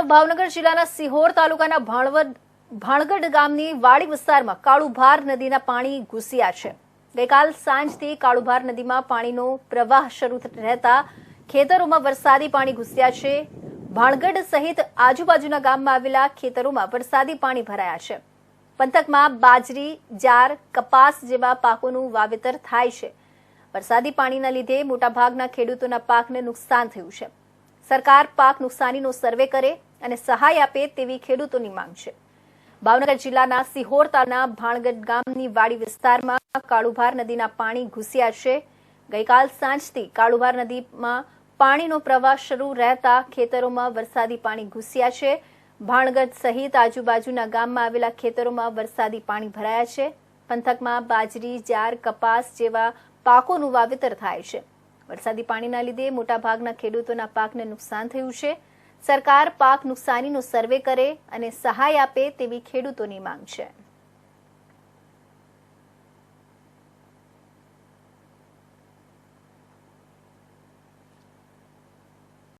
તરફ ભાવનગર જિલ્લાના સિહોર તાલુકાના ભાણવડ ભાણગઢ ગામની વાડી વિસ્તારમાં કાળુભાર નદીના પાણી ઘૂસ્યા છે. ગઈકાલ સાંજથી કાળુભાર નદીમાં પાણીનો પ્રવાહ શરૂ રહેતા ખેતરોમાં વરસાદી પાણી ઘૂસ્યા છે. ભાણગઢ સહિત આજુબાજુના ગામમાં આવેલા ખેતરોમાં વરસાદી પાણી ભરાયા છે. પંથકમાં બાજરી, જાર, કપાસ જેવા પાકોનું વાવેતર થાય છે. વરસાદી પાણીના લીધે મોટાભાગના ખેડૂતોના પાકને નુકસાન થયું છે. સરકાર પાક નુકસાનીનો સર્વે કરે અને સહાય આપે તેવી ખેડૂતોની માંગ છે. ભાવનગર જિલ્લાના સિહોર તાલુકાના ભાણગઢ ગામની વાડી વિસ્તારમાં કાળુભાર નદીના પાણી ઘૂસ્યા છે. ગઈકાલ સાંજથી કાળુભાર નદીમાં પાણીનો પ્રવાહ શરૂ રહેતા ખેતરોમાં વરસાદી પાણી ઘૂસ્યા છે. ભાણગઢ સહિત આજુબાજુના ગામમાં આવેલા ખેતરોમાં વરસાદી પાણી ભરાયા છે. પંથકમાં બાજરી, જાર, કપાસ જેવા પાકોનું વાવેતર થાય છે. વરસાદી પાણીના લીધે મોટાભાગના ખેડૂતોના પાકને નુકસાન થયું છે. સરકાર પાક નુકસાનીનો સર્વે કરે અને સહાય આપે તેવી ખેડૂતોની માંગ છે.